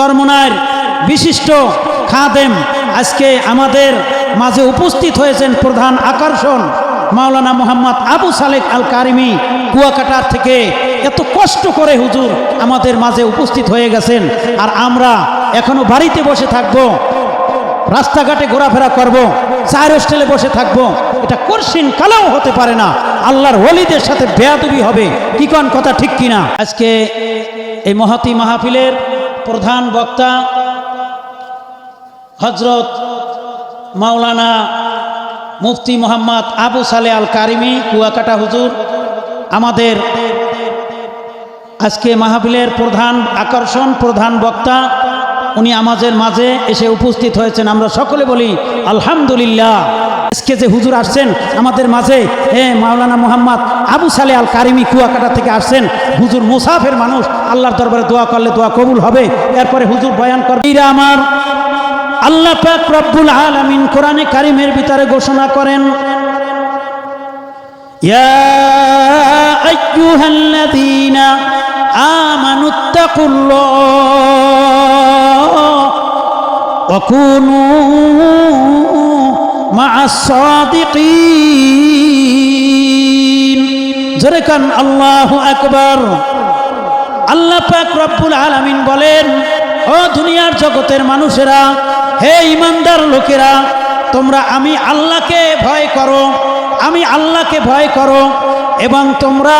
চরমনার বিশিষ্ট খাদেম আজকে আমাদের মাঝে উপস্থিত হয়েছেন প্রধান আকর্ষণ মাওলানা মোহাম্মদ আবু সালেক আল কারিমি কুয়াকাটার থেকে। এত কষ্ট করে হুজুর আমাদের মাঝে উপস্থিত হয়ে গেছেন। আর আমরা এখনও বাড়িতে বসে থাকব, রাস্তাঘাটে ঘোরাফেরা করব চার হোস্টেলে বসে থাকব। এটা করসিন কালাও হতে পারে না। আল্লাহর ওলিদের সাথে বেয়াদুবি হবে। কি কোন কথা ঠিক কিনা? আজকে এই মহতি মাহফিলের প্রধান বক্তা হজরত মাওলানা মুফতি মোহাম্মদ আবু সালে আল কারিমি কুয়াকাটা হুজুর, আমাদের আজকে মাহফিলের প্রধান আকর্ষণ, প্রধান বক্তা উনি আমাদের মাঝে এসে উপস্থিত হয়েছেন। আমরা সকলে বলি, আলহামদুলিল্লাহ। আজকে যে হুজুর আসছেন আমাদের মাঝে হে মাওলানা মোহাম্মদ আবু সালে আল কারিমি কুয়াকাটা থেকে আসছেন। হুজুর মুসাফের মানুষ, আল্লাহর দরবারে দোয়া করলে দোয়া কবুল হবে। এরপরে হুজুর বয়ান করবে আমার, আল্লাহ পাক রব্বুল আলামিন কোরআনে কারিমের ভিতরে ঘোষণা করেন يا জোরে কান, আল্লাহ আকবর। আল্লাহ পাক রব্বুল আলামিন বলেন, ও দুনিয়ার জগতের মানুষেরা, হে ইমানদার লোকেরা, তোমরা আমি আল্লাহকে ভয় করো, আমি আল্লাহকে ভয় করো এবং তোমরা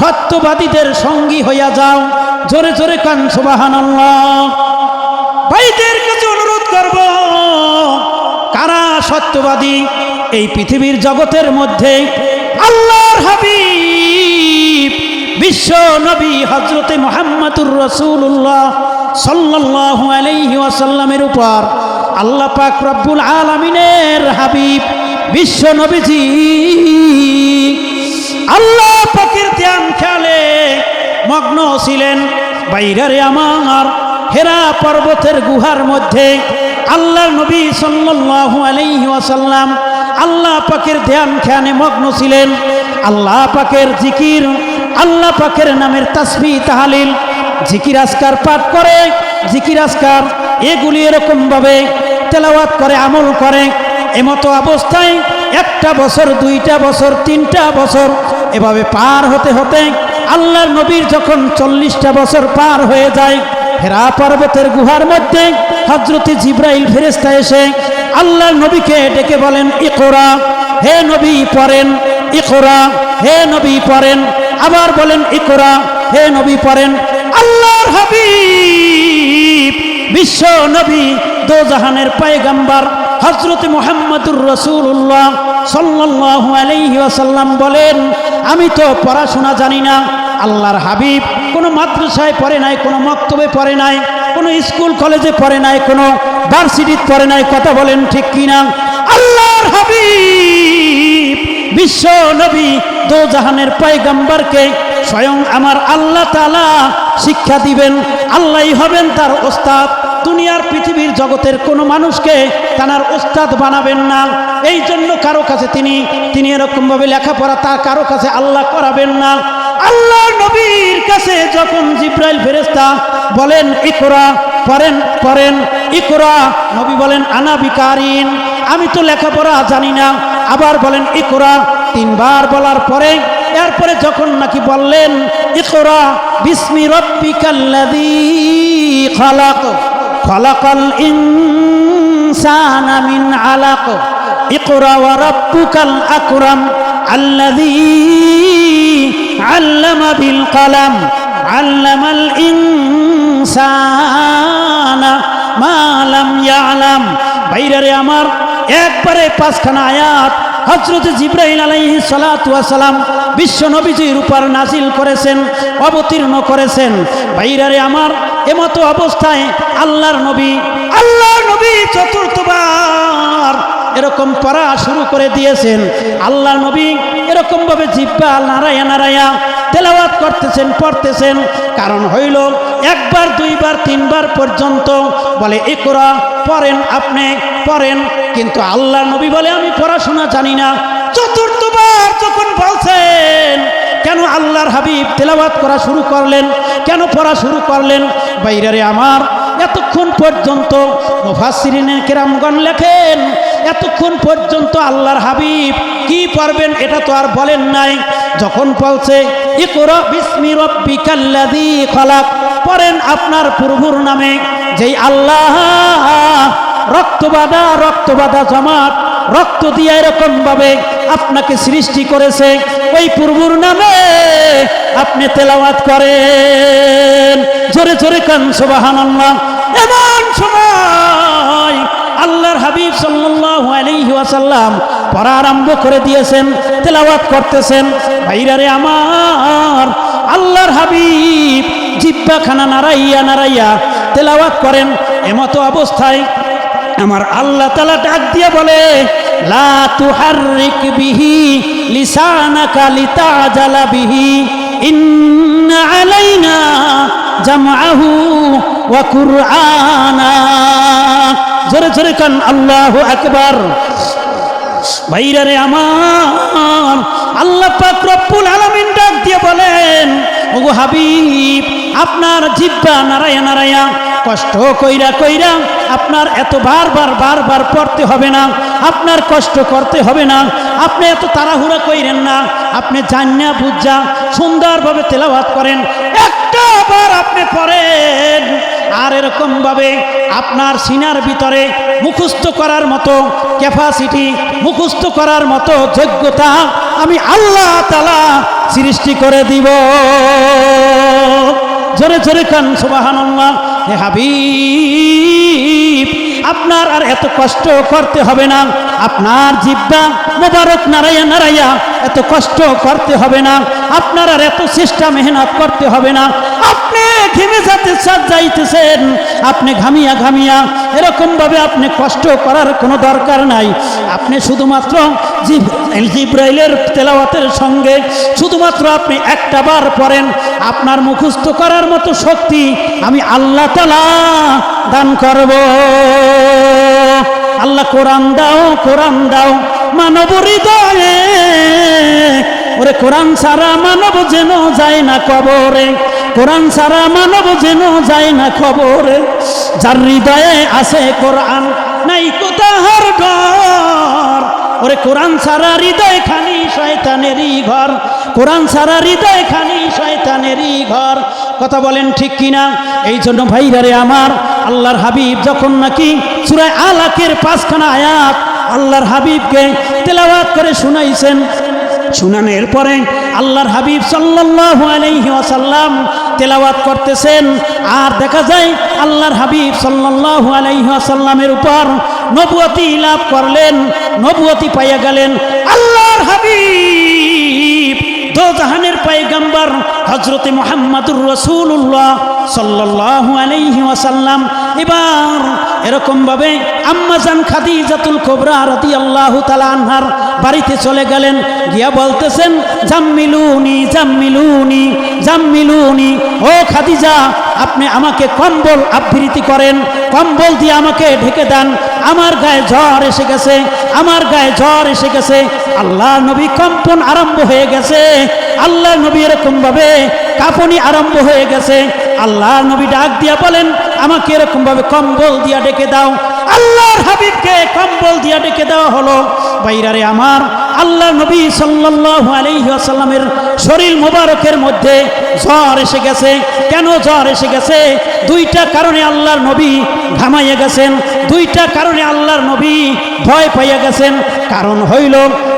সত্যবাদীদের সঙ্গী হইয়া যাও। জোরে জোরে কান সুবাহান বাইদের কাছে করব? কারা সত্যবাদী এই পৃথিবীর জগতের মধ্যে? আল্লাহর হাবিব, বিশ্ব নবী হজরতে মোহাম্মদুর রসুল্লাহ সাল্লাল্লাহু আলাইহি ওয়াসাল্লামের উপর আল্লাহ পাক রব্বুল আলামিনের হাবিব, বিশ্ব নবীজি, আল্লাহ পাকের ধ্যান খেয়ালে মগ্ন ছিলেন। বাইরে আমার হেরা পর্বতের গুহার মধ্যে আল্লাহ নবী সাল্লাল্লাহু আলাইহি ওয়াসাল্লাম আল্লাহ পাকের ধ্যান খেয়ানে মগ্ন ছিলেন। আল্লাহ পাকের জিকির, আল্লাহ পাকের নামের তাসবি, তাহালিল, জিকির আসকার পাঠ করে, জিকির আসকার এগুলি এরকমভাবে তেলাওয়াত করে, আমল করে। এমতো অবস্থায় একটা বছর, দুইটা বছর, তিনটা বছর এভাবে পার হতে হতে আল্লাহর নবীর যখন চল্লিশটা বছর পার হয়ে যায় হেরা পর্বতের গুহার মধ্যে হজরতে জিব্রাইল ফেরেস্তা এসে আল্লাহর নবীকে ডেকে বলেন, ইকোরা, হে নবী পড়েন ইকোরা, হে নবী পড়েন আবার বলেন, ইকোরা, হে নবী পড়েন আল্লাহর হাবিব, বিশ্ব নবী দো জাহানের পায়গাম্বার হজরত মোহাম্মদুর রসুল্লাহ সাল্লাহ আলাইহি আসাল্লাম বলেন, আমি তো পড়াশোনা জানি না। আল্লাহর হাবিব কোনো মাদ্রাসায় পড়ে নাই, কোনো মক্তবে পড়ে নাই, কোনো স্কুল কলেজে পড়ে নাই, কোনো ভার্সিটিত পড়ে নাই, কথা বলেন ঠিক কিনা? আল্লাহর হাবিব বিশ্ব নবী দো জাহানের পায়গাম্বারকে স্বয়ং আমার আল্লাহ তালা শিক্ষা দিবেন। আল্লাহ হবেন তার ওস্তাদ। দুনিয়ার পৃথিবীর জগতের কোনো মানুষকে তানার ওস্তাদ বানাবেন না। এই জন্য কারও কাছে তিনি তিনি এরকমভাবে লেখাপড়া তা কারও কাছে আল্লাহ করাবেন না। আল্লাহ নবীর কাছে যখন জিব্রাইল ফেরেস্তা বলেন, ইকরা, পড়েন পড়েন, ইকরা। নবী বলেন, আনা বিকারিন। আমি তো লেখাপড়া জানি না। আবার বলেন, ইকরা। তিনবার বলার পরে, এরপরে যখন নাকি বললেন, ইকরা, বিসমি রব্বিকাল্লাযী খালাক। খলাকাল ইনসানা মিন আলাক। ইকরা ওয়া রাব্বুকাল আকরাম। আল্লাযী আল্লামা বিল কলম, আল্লামাল ইনসানা মা লাম ইয়ালাম। বাইরে আমার একবারে পাঁচখানা আয়াত হজরত জিব্রাহিল আলাইহি সালাম বিশ্ব নবীজির উপর নাজিল করেছেন, অবতীর্ণ করেছেন। বাইরে আমার এমতো অবস্থায় আল্লাহর নবী আল্লাহর নবী চতুর্থবার এরকম পড়া শুরু করে দিয়েছেন। আল্লাহ নবী এরকমভাবে জিব্বা নারায়া নারায়া তেলাওয়াত করতেছেন, পড়তেছেন। কারণ হইল একবার, দুইবার, তিনবার পর্যন্ত বলে এ একরা পড়েন আপনি, পড়েন। কিন্তু আল্লাহ নবী বলে, আমি পড়াশোনা জানি না। চতুর্থবার যখন বলছেন, কেন আল্লাহর হাবিব তেলাওয়াত করা শুরু করলেন? কেন পড়া শুরু করলেন? বাইরে আমার এতক্ষণ পর্যন্ত মুফাসসিরিনের কেরামগণ লেখেন, এতক্ষণ পর্যন্ত আল্লাহর হাবিব কি পারবেন এটা তো আর বলেন নাই। যখন বলছে খলাক পড়েন আপনার প্রভুর নামে, যেই আল্লাহ রক্তবাদা রক্তবাদা জমাট রক্ত দিয়ে এরকম ভাবে আপনাকে সৃষ্টি করেছে, ওই প্রভুর নামে আপনি তেলাওয়াত করেন। জোরে জোরে কান সুবাহান এমন সময় আল্লাহর হাবিব সাল্লাল্লাহু আলাইহি ওয়াসাল্লাম পড়া আরম্ভ করে দিয়েছেন, তেলাওয়াত করতেছেন। ভাইরারে আমার আল্লাহর হাবিব জিব্বাখানা নারাইয়া নারাইয়া তেলাওয়াত করেন। এমতো অবস্থায় আমার আল্লাহ তালা ডাক দিয়ে বলে, লা তুহাররিক বিহি লিসানাকা লিতাজালা বিহি। আলাইনা জামআহু ওয়া কুরআনা। জোরে জোরে কান, আল্লাহু আকবার। ভাইরারে আমার, আল্লাহ পাক রব্বুল আলামিন ডাক দিয়ে বলেন, ওগো হাবিব, আপনার জিব্বা নারায়া নারায়া কষ্ট কইরা কইরা আপনার এত বারবার বারবার পড়তে হবে না। আপনার কষ্ট করতে হবে না। আপনি এত তাড়াহুড়া কইরেন না। আপনি জান্না বুঝা, সুন্দরভাবে তেলাওয়াত করেন। একটা বার আপনি পড়েন। আর এরকমভাবে আপনার সিনার ভিতরে মুখস্থ করার মতো ক্যাপাসিটি মুখস্থ করার মতো যোগ্যতা আমি আল্লাহ তালা সৃষ্টি করে দিব। জোরে জোরে কান সুবাহান হে হাবিব। আপনার আর এত কষ্ট করতে হবে না। আপনার জিব্বা মোবারক নারায়া নারায়া এত কষ্ট করতে হবে না। আপনার আর এত চেষ্টা মেহনত করতে হবে না। আপনি ঘেমে যাতে সাজ যাইতেছেন, আপনি ঘামিয়া ঘামিয়া এরকম ভাবে আপনি কষ্ট করার কোনো দরকার নাই। আপনি শুধুমাত্র জিব্রাইলের তেলাওয়াতের সঙ্গে শুধুমাত্র আপনি একটা বার পড়েন, আপনার মুখস্থ করার মতো শক্তি আমি আল্লাহ তালা দান করব। আল্লাহ কোরআন দাও কোরআন দাও। মানব হৃদয়ে, ওরে কোরআন সারা মানব যেন যায় না কবরে। কোরআন সারা মানব যেন যায় না খবরে যার হৃদয়ে আছে কোরআন, নাই কোথাহার ঘর। ওরে কোরআন সারা হৃদয় খানি শয়তানেরই ঘর। কোরআন সারা হৃদয় খানি শয়তানেরই ঘর। কথা বলেন ঠিক কিনা? এই জন্য ভাইরারে আমার, আল্লাহর হাবিব যখন নাকি সুরায় আলাকের পাঁচখানা আয়াত আল্লাহর হাবিবকে তেলাওয়াত করে শুনাইছেন, শুনানোর পরে আল্লাহর হাবিব সাল্লাল্লাহু আলাইহি ওয়াসাল্লাম তেলাওয়াত করতেছেন। আর দেখা যায় আল্লাহর হাবিব সাল্লাল্লাহু আলাইহি ওয়াসাল্লামের উপর নবুয়তি লাভ করলেন, নবুয়তি পাইয়া গেলেন আল্লাহর হাবিব। দো পায়গাম্বার হজরতে মোহাম্মদুর রসুল্লাহ সাল্লাল্লাহু আলাইহি ওয়াসাল্লাম। এবার এরকমভাবে আম্মাজান খাদিজাতুল কোবরা রতি আল্লাহ আনহার বাড়িতে চলে গেলেন। গিয়া বলতেছেন, জাম্মিলুনি জাম্মিলুনি জাম্মিলুনি। ও খাদিজা, আপনি আমাকে কম্বল আবৃত্তি করেন। কম্বল দিয়ে আমাকে ঢেকে দেন। আমার গায়ে ঝড় এসে গেছে। আমার গায়ে জ্বর এসে গেছে। আল্লাহ নবী কম্পন আরম্ভ হয়ে গেছে। আল্লাহ নবী এরকম ভাবে কাঁপনি আরম্ভ হয়ে গেছে। আল্লাহ নবী ডাক দিয়া বলেন, আমাকে এরকম ভাবে কম্বল দিয়া ডেকে দাও। আল্লাহর হাবিবকে কম্বল দিয়া ডেকে দেওয়া হলো। বাইরারে আমার, আল্লাহ নবী সাল্লাল্লাহু আলাইহি আসাল্লামের শরীর মোবারকের মধ্যে জ্বর এসে গেছে। কেন জ্বর এসে গেছে? দুইটা কারণে আল্লাহর নবী ঘামাইয়া গেছেন। দুইটা কারণে আল্লাহর নবী ভয় পাইয়া গেছেন। কারণ হইল,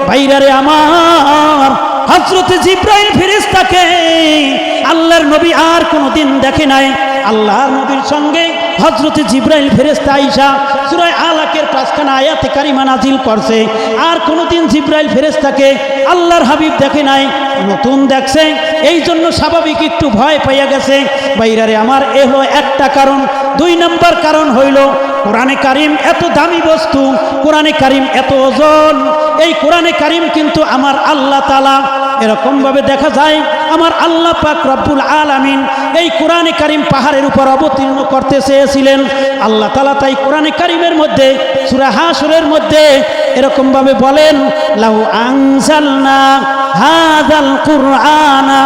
বাইরারে আমার হজরতে জিব্রাইল ফেরেস্তাকে আল্লাহর নবী আর কোনোদিন দেখে নাই। আল্লাহর নবীর সঙ্গে হজরতে জিব্রাইল ফেরেস্তা আইসা সুরায় আলাকের পাঁচখানা আয়াতে কারিমা নাজিল করছে। আর কোনোদিন জিব্রাইল ফেরেস্তাকে আল্লাহর হাবিব দেখে নাই, নতুন দেখছে। এই জন্য স্বাভাবিক একটু ভয় পাইয়া গেছে। বাইরারে আমার এ হলো একটা কারণ। দুই নম্বর কারণ হইল, কোরআনে কারিম এত দামি বস্তু, কোরআনে কারিম এত ওজন। এই কোরআনে কারিম কিন্তু আমার আল্লাহ তালা এরকমভাবে দেখা যায়, আমার আল্লাহ পাক রব্বুল আলামিন এই কোরআনে কারিম পাহাড়ের উপর অবতীর্ণ করতে চেয়েছিলেন। আল্লাহ তালা তাই কোরআনে কারিমের মধ্যে সুরাহাসুরের মধ্যে মধ্যে এরকমভাবে বলেন, লাউ আংসালনা হাজাল কুরআনা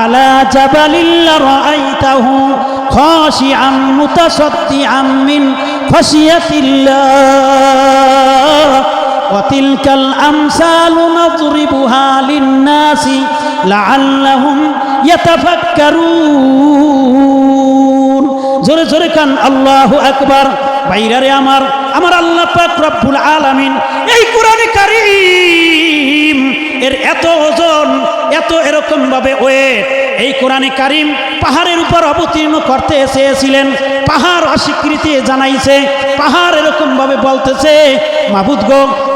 আলা জাবালিল্লা রাআইতাহু খাশিআন মুতাসাদ্দিআম মিন খাশিয়াতিল্লাহ। وتلك الأمثال نضربها للناس لعلهم يتفكرون জোরে জোরে কান আল্লাহু আকবার বাইরারে আমার আমার আল্লাহ পাক রব্বুল আলামিন এই কোরআনে কারীম এর এত ওজন এত এরকম ভাবে ওয়েট এই কোরআনে কারিম পাহাড়ের উপর অবতীর্ণ করতে এসেছিলেন পাহাড় অস্বীকৃতি জানাইছে পাহাড় এরকম ভাবে বলতেছে মাবুদ গো তোমার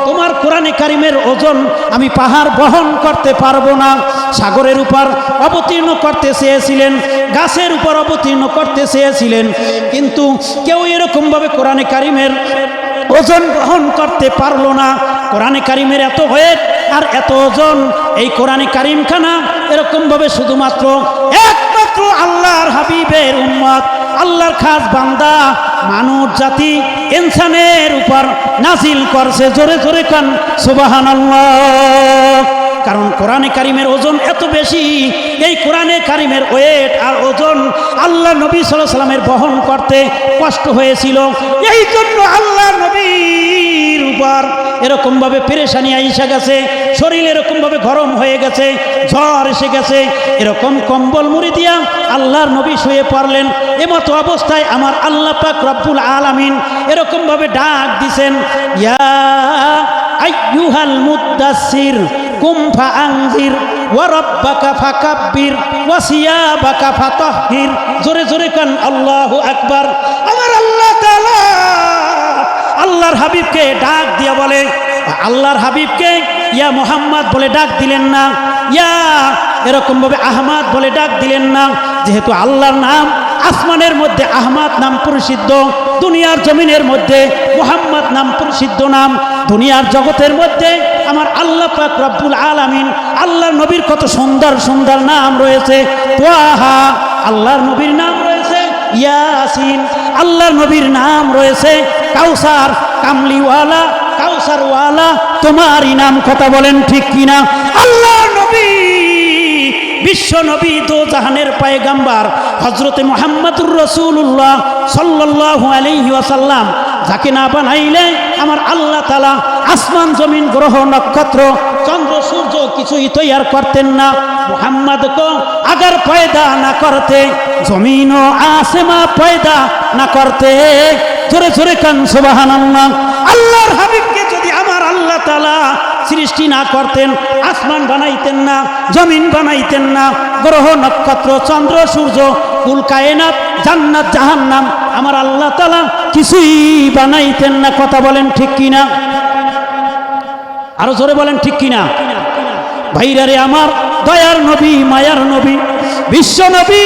কোরআনে কারিমের ওজন আমি পাহাড় বহন করতে পারব না। সাগরের উপর অবতীর্ণ করতে চেয়েছিলেন, গাছের উপর অবতীর্ণ করতে চেয়েছিলেন। কিন্তু কেউ এরকমভাবে কোরআনে কারিমের ওজন গ্রহণ করতে পারল না। কোরআনে কারিমের এত ওয়েট আর এত ওজন, এই কোরআনে কারিমখানা এরকমভাবে শুধুমাত্র একমাত্র আল্লাহর হাবিবের উম্মত, আল্লাহর খাস বান্দা, মানব জাতি ইনসানের উপর নাজিল করছে জোরে জোরে কান সুবাহান কারণ কোরআনে কারিমের ওজন এত বেশি, এই কোরআনে কারিমের ওয়েট আর ওজন আল্লাহ নবী সাল্লাহ সাল্লামের বহন করতে কষ্ট হয়েছিল। এই জন্য আল্লাহ এরকমভাবে পেরেশানি আইসা গেছে, শরীর এরকমভাবে গরম হয়ে গেছে ঝড় এসে গেছে, এরকম কম্বল মুড়ি দিয়া আল্লাহর নবী শুয়ে পড়লেন। এমতো অবস্থায় আমার আল্লাহ পাক রব্বুল আলামিন এরকমভাবে ডাক দিছেন, ইয়া আইয়ুহাল কুমফা আংজির ওয়ারাব্বাকা ফাকাব্বির ওয়াসিয়াবাকা ফাতাহহির। জোরে জোরে কান, আল্লাহু আকবার। আল্লাহর হাবিবকে ডাক দিয়া বলে, আল্লাহর হাবিবকে ইয়া মোহাম্মদ বলে ডাক দিলেন না, ইয়া এরকম ভাবে আহমাদ বলে ডাক দিলেন না, যেহেতু আল্লাহর নাম আসমানের মধ্যে আহমাদ নাম প্রসিদ্ধ, দুনিয়ার জমিনের মধ্যে মোহাম্মদ নাম প্রসিদ্ধ নাম, দুনিয়ার জগতের মধ্যে আমার আল্লাহ পাক রব্বুল আলামিন আল্লাহ নবীর কত সুন্দর সুন্দর নাম রয়েছে। আল্লাহর নবীর নাম রয়েছে। ইয়াসিন, আল্লাহর নবীর নাম রয়েছে কাউসার কামলিওয়ালা, কাউসারওয়ালা। তোমারই নাম কথা বলেন ঠিক কিনা? আল্লাহ নবী, বিশ্ব নবী দো জাহানের পায়গাম্বার হজরতে মোহাম্মদুর রসুল্লাহ সাল্লাল্লাহু আলাইহি ওয়াসাল্লাম। যাকে না বানাইলে আমার আল্লাহ তালা আসমান জমিন গ্রহ, নক্ষত্র, চন্দ্র কিছুই তৈয়ার করতেন না। মোহাম্মদ কো, আগার পয়দা না করতে জমিন ও আসেমা পয়দা না করতে। জোরে জোরে কান সুবাহান আল্লাহর হাবিবকে যদি আমার আল্লাহ তালা সৃষ্টি না করতেন, আসমান বানাইতেন না, জমিন বানাইতেন না, গ্রহ, নক্ষত্র, চন্দ্র, সূর্য, কুল, কায়নাত, জান্নাত, জাহান্নাম, আমার আল্লাহ তালা কিছুই বানাইতেন না। কথা বলেন ঠিক কিনা? আরও জোরে বলেন ঠিক কিনা? ভাইরারে আমার, দয়ার নবী, মায়ার নবী, বিশ্ব নবী।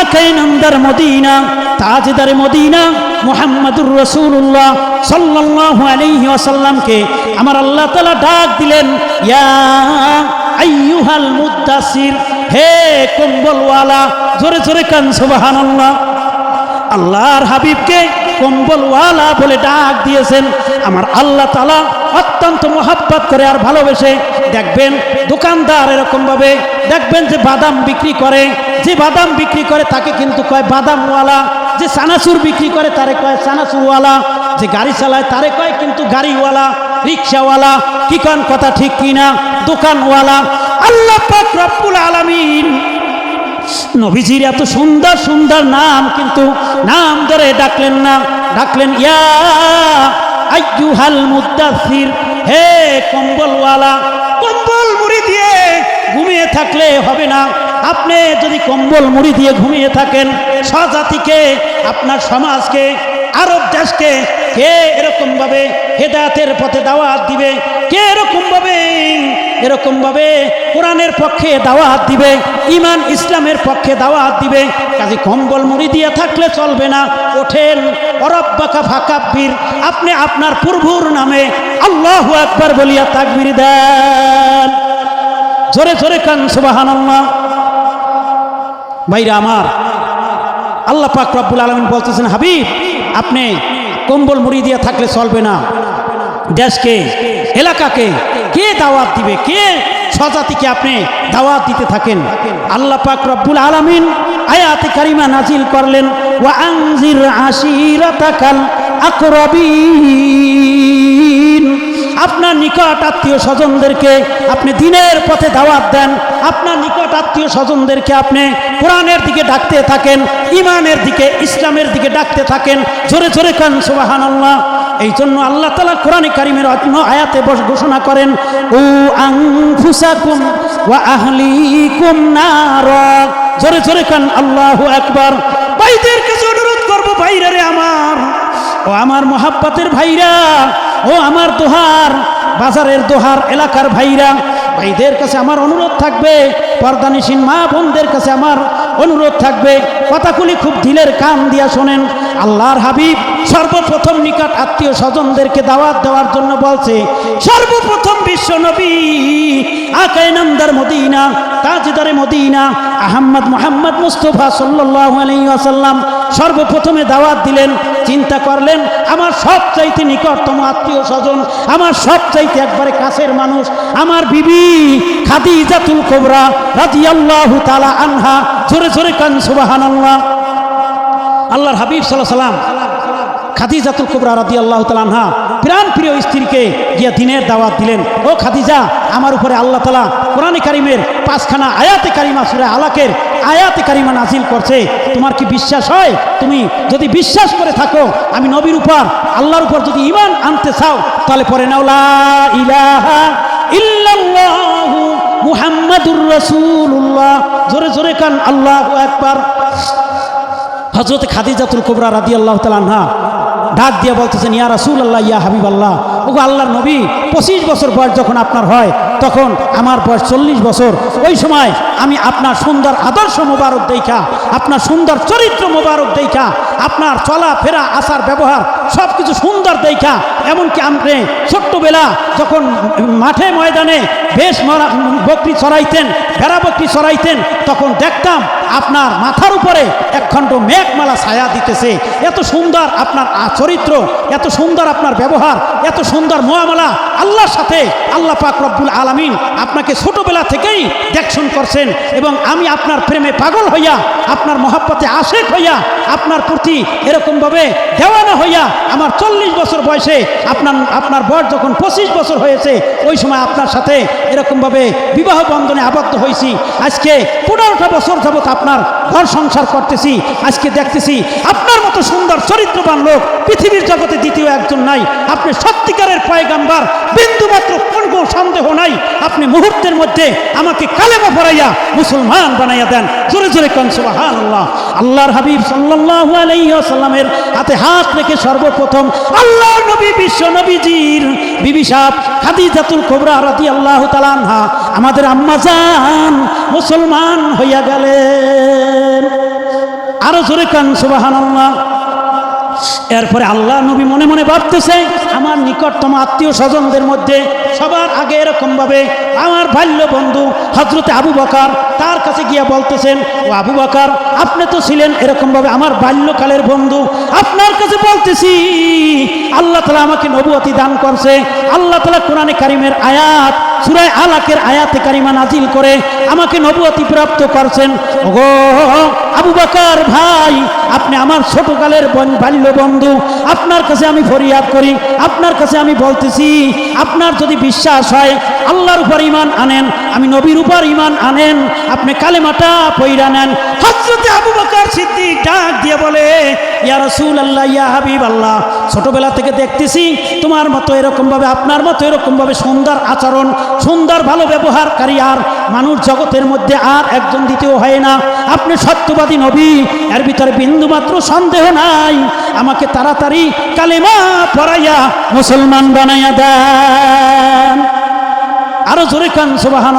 আকাই নন্দার মদিনা, তাজদার মদিনা, মোহাম্মদুর রসুল্লাহ সাল্লাল্লাহু আলাইহি ওয়াসাল্লামকে আমার আল্লাহ তালা ডাক দিলেন, ইয়া আইয়ুহাল মুদ্দাসির হে কম্বলওয়ালা, জোরে জোরে কান, সুবহানাল্লাহ। আল্লাহর হাবিবকে কম্বলওয়ালা বলে ডাক দিয়েছেন। আমার আল্লাহ তালা অত্যন্ত করে আর ভালোবেসে দেখবেন দোকানদার এরকমভাবে দেখবেন যে বাদাম বিক্রি করে, যে বাদাম বিক্রি করে তাকে কিন্তু কয় বাদামওয়ালা, যে চানাচুর বিক্রি করে তারে কয় চানাচুরওয়ালা, যে গাড়ি চালায় তারে কয় কিন্তু গাড়িওয়ালা, রিক্সাওয়ালা, কি কন কথা ঠিক কিনা, দোকানওয়ালা। আল্লাহ রব্বুল আলামিন নবীজির এত সুন্দর সুন্দর নাম, কিন্তু নাম ধরে ডাকলেন না। ডাকলেন, ইয়া আইয়ুহাল মুদাসির হে কম্বলওয়ালা, কম্বল মুড়ি দিয়ে ঘুমিয়ে থাকলে হবে না। আপনি যদি কম্বল মুড়ি দিয়ে ঘুমিয়ে থাকেন, স্বজাতিকে, আপনার সমাজকে আরব দেশকে কে এরকম ভাবে হেদায়তের পথে দাওয়াত দিবে? কে এরকম ভাবে এরকম ভাবে কোরআনের পক্ষে দাওয়াত দিবে? ইমান ইসলামের পক্ষে দাওয়াত দিবে? কাজে কম্বল মুড়ি দিয়ে থাকলে চলবে না। ওঠেন অরব্বাকা ফাকাব্বির আপনি আপনার প্রভুর নামে আল্লাহু আকবার বলিয়া তাকবির দেন। জোরে জোরে কান, সুবহানাল্লাহ। ভাইরা আমার আল্লাহ পাক রব্বুল আলমিন বলতেছেন, হাবিব, আপনি কম্বল মুড়ি দিয়ে থাকলে চলবে না। দেশকে, এলাকাকে কে দাওয়াত দিবে? কে স্বজাতিকে আপনি দাওয়াত দিতে থাকেন? আল্লাহ পাক রব্বুল আলামিন আয়াতে কারিমা নাজিল করলেন ও ওয়া আনজির আশিরাতাকাল আকরাবিন। আপনার নিকট আত্মীয় স্বজনদেরকে আপনি দিনের পথে দাওয়াত দেন, আপনার নিকট আত্মীয় স্বজনদেরকে আপনি কোরআনের দিকে ডাকতে থাকেন ইমানের দিকে, ইসলামের দিকে ডাকতে থাকেন, জোরে জোরে কান সুবাহান আল্লাহ এই জন্য আল্লাহ তালা কোরআন কারিমের অন্য আয়াতে বস- ঘোষণা করেন ও আংফুসাকুম ওয়া আহলিকুম নার। জোরে জোরে কান, আল্লাহ একবার ভাইদের কাছে অনুরোধ করব, ভাইরা রে আমার, ও আমার মোহাব্বতের ভাইরা ও আমার দোহার, বাজারের দোহার এলাকার ভাইরা, ভাইদের কাছে আমার অনুরোধ থাকবে, পর্দানিসীন মা বোনদের কাছে আমার অনুরোধ থাকবে। কথাগুলি খুব দিলের কান দিয়া শোনেন। আল্লাহর হাবিব সর্বপ্রথম নিকট আত্মীয় স্বজনদেরকে দাওয়াত দেওয়ার জন্য বলছে, সর্বপ্রথম বিশ্ব নবী আকায় মদিনা, তাজদারে মদিনা, আহম্মদ মোহাম্মদ মুস্তফা সাল্লাল্লাহু আলাইহি ওয়াসাল্লাম সর্বপ্রথমে দাওয়াত দিলেন, চিন্তা করলেন, আমার সব চাইতে নিকটতম আত্মীয় স্বজন, আমার সব চাইতে একবারে কাছের মানুষ, আমার বিবি খাদি ইজাতুল কোবরা রাদিয়াল্লাহু তালা আনহা। জোরে জোরে কান সুবাহান আল্লাহ আল্লাহর হাবিব সাল্লাহ সাল্লাম খাদিজাতুল কুবরা রাদি আল্লাহ তালানহা প্রাণ প্রিয় স্ত্রীকে গিয়া দিনের দাওয়াত দিলেন। ও খাদিজা, আমার উপরে আল্লাহ তালা কোরআনে কারিমের পাঁচখানা আয়াতে কারিমা, সুরে আলাকের আয়াতে কারিমা নাজিল করছে। তোমার কি বিশ্বাস হয়? তুমি যদি বিশ্বাস করে থাকো, আমি নবীর উপর, আল্লাহর উপর যদি ইমান আনতে চাও, তাহলে পরে নাও, লা ইলাহা মুহাম্মাদুর রাসূলুল্লাহ। জোরে জোরে কান, আল্লাহু আকবার। হজরত খাদিজাতুল কুবরা রাদি আল্লাহ তালাহা ডাক দিয়ে বলতেছেন, ইয়া রাসুল আল্লাহ ইয়া হাবিব আল্লাহ ওগো আল্লাহর নবী পঁচিশ বছর বয়স যখন আপনার হয়, তখন আমার বয়স চল্লিশ বছর। ওই সময় আমি আপনার সুন্দর আদর্শ মোবারক দেখা, আপনার সুন্দর চরিত্র মোবারক দেখা আপনার চলা ফেরা, আসার ব্যবহার সব কিছু সুন্দর দেখা। এমনকি আপনি ছোট্টবেলা যখন মাঠে ময়দানে বেশ বকরি চড়াইতেন, ভেড়া বকরি চড়াইতেন, তখন দেখতাম আপনার মাথার উপরে একখণ্ড মেঘমালা ছায়া দিতেছে। এত সুন্দর আপনার চরিত্র, এত সুন্দর আপনার ব্যবহার, এত সুন্দর মোয়ামলা আল্লাহর সাথে আল্লাহ পাক রব্বুল আলামিন আপনাকে ছোটবেলা থেকেই দেখশন করছেন এবং আমি আপনার প্রেমে পাগল হইয়া, আপনার মহাব্বতে আশেক হইয়া, আপনার প্রতি এরকমভাবে দেওয়ানা হইয়া আমার চল্লিশ বছর বয়সে আপনার আপনার বয়স যখন পঁচিশ বছর হয়েছে, ওই সময় আপনার সাথে এরকমভাবে বিবাহ বন্ধনে আবদ্ধ হয়েছি আজকে পনেরোটা বছর যাবৎ আপনার ঘর সংসার করতেছি, আজকে দেখতেছি আপনার মতো সুন্দর, চরিত্রবান লোক পৃথিবীর জগতে দ্বিতীয় একজন নাই। আপনি সত্যিকারের পয়গাম্বার বিন্দু মাত্র কোনো সন্দেহ নাই। আপনি মুহূর্তের মধ্যে আমাকে কালেমা ভরাইয়া মুসলমান বানাইয়া দেন। জোরে জোরে কনসুবাহ আল্লাহর হাবিব সাল্লাহ আলাইসাল্লামের হাতে হাত রেখে সর্বপ্রথম আল্লাহ নবী, বিশ্ব নবীজির বিবি সাহ হাদি জাতুল খোবরা রাতি আল্লাহ তালানহা আমাদের আম্মা যান মুসলমান হইয়া গেলেন। আরও জোরে কান, সুবহানাল্লাহ। এরপরে আল্লাহ নবী মনে মনে ভাবতেছে, আমার নিকটতম আত্মীয় স্বজনদের মধ্যে সবার আগে এরকমভাবে আমার বাল্য বন্ধু হজরতে আবু বকার তার কাছে গিয়ে বলতেছেন, ও আবু বকার, আপনি তো ছিলেন এরকমভাবে আমার বাল্যকালের বন্ধু। আপনার কাছে বলতেছি, আল্লাহ তালা আমাকে নবুয়তি দান করছে। আল্লাহ তালা কোরআনে কারিমের আয়াত সুরায় আলাকের আয়াতে কারিমা নাজিল করে আমাকে নবুয়তি প্রাপ্ত করছেন, ওগো আবু বাকার ভাই, আপনি আমার ছোটকালের বাল্য বন্ধু, আপনার কাছে আমি ফরিয়াদ করি, আপনার কাছে আমি বলতেছি, আপনার যদি বিশ্বাস হয়, আল্লাহর উপর ইমান আনেন, আমি নবীর উপর ইমান আনেন, আপনি কালেমাটা পইরা নেন। হজরতে আবু বকর সিদ্দিক ডাক দিয়ে বলে রাসূল আল্লাহ ইয়া হাবিব আল্লাহ ছোটবেলা থেকে দেখতেছি তোমার মতো এরকমভাবে, আপনার মতো এরকমভাবে সুন্দর আচরণ, সুন্দর ভালো ব্যবহারকারী আর মানুষ জগতের মধ্যে আর একজন দ্বিতীয় হয় না। আপনি সত্যবাদী নবী, এর ভিতরে বিন্দু মাত্র সন্দেহ নাই। আমাকে তাড়াতাড়ি কালেমা পড়াইয়া মুসলমান বানাইয়া দেন। আরও জোরে কান সুবাহান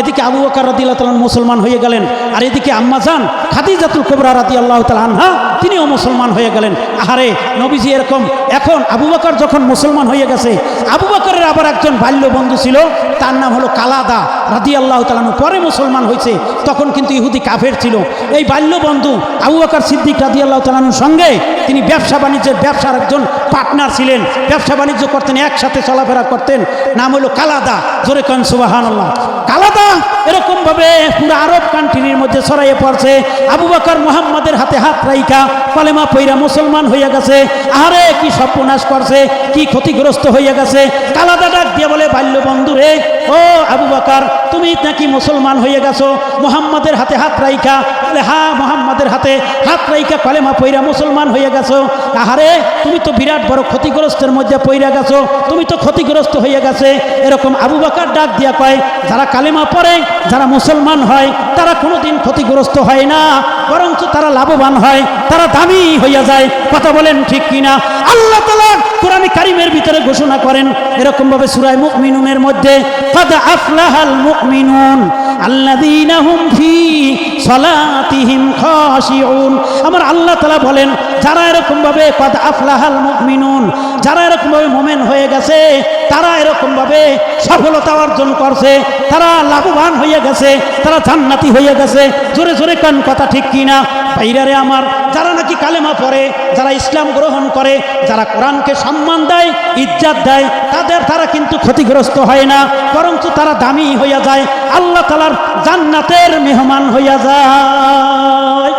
এদিকে আবু বকর আল্লাহ তালান মুসলমান হয়ে গেলেন, আর এদিকে আম্মা যান খাদিজাতুল কোবরা রাদি আল্লাহ আনহা, তিনিও মুসলমান হয়ে গেলেন। আহারে, নবীজি এরকম, এখন আবু বকর যখন মুসলমান হয়ে গেছে, আবু বকরের আবার একজন বাল্য বন্ধু ছিল, তার নাম হলো কালাদা রাদি আল্লাহ তালানু পরে মুসলমান হয়েছে, তখন কিন্তু ইহুদি কাফের ছিল। এই বাল্য বন্ধু আবু বকর সিদ্দিক রাদি আল্লাহ তালানুর সঙ্গে, তিনি ব্যবসা বাণিজ্যের ব্যবসার একজন পার্টনার ছিলেন। ব্যবসা বাণিজ্য করতেন, একসাথে চলাফেরা করতেন, নাম হলো কালাদা। জোরে কন সুবাহান আল্লাহ কালাদা এরকম ভাবে পুরো আরব কান্ট্রির মধ্যে ছড়াইয়ে পড়ছে। আবু বাকর মোহাম্মদের হাতে হাত রাইকা পালেমা পৈরা মুসলমান হইয়া গেছে। আরে কি সর্বনাশ করছে, কি ক্ষতিগ্রস্ত হইয়া গেছে। কালাদা ডাক দিয়ে বলে বাল্য বন্ধু রে, ও আবু বকর তুমি নাকি মুসলমান হয়ে গেছো? মোহাম্মদের হাতে হাত রাইকা বলে হ্যাঁ মোহাম্মদের হাতে হাত রাইকা কলেমা পইরা মুসলমান হয়ে গেছো। আহারে, তুমি তো বিরাট বড় ক্ষতিগ্রস্তের মধ্যে পইরা গেছো। তুমি তো ক্ষতিগ্রস্ত হয়ে গেছে। এরকম আবু বাকার ডাক দিয়া কয়, যারা কালেমা পড়ে, যারা মুসলমান হয়, তারা কোনোদিন ক্ষতিগ্রস্ত হয় না। বরঞ্চ তারা লাভবান হয়, তারা দামি হইয়া যায়। কথা বলেন ঠিক কিনা? আল্লাহ তালা কোরআন ঘোষণা করেন এরকম ভাবে সুরায় মুকমিনুনের মধ্যে আমার আল্লাহ তাআলা বলেন, যারা এরকম ভাবে কদ আফলাহাল মুকমিনুন যারা এরকম ভাবে মোমেন হয়ে গেছে, তারা এরকম ভাবে সফলতা অর্জন করছে, তারা লাভবান হয়ে গেছে, তারা জান্নাতি হয়ে গেছে। জোরে জোরে কান, কথা ঠিক কিনা? বাইরারে আমার, যারা নাকি কালেমা পড়ে, যারা ইসলাম গ্রহণ করে, যারা কোরআনকে সম্মান দেয়, ইজ্জাত দেয়, তাদের তারা কিন্তু ক্ষতিগ্রস্ত হয় না, বরঞ্চ তারা দামি হইয়া যায়, আল্লাহ তালার জান্নাতের মেহমান হইয়া যায়।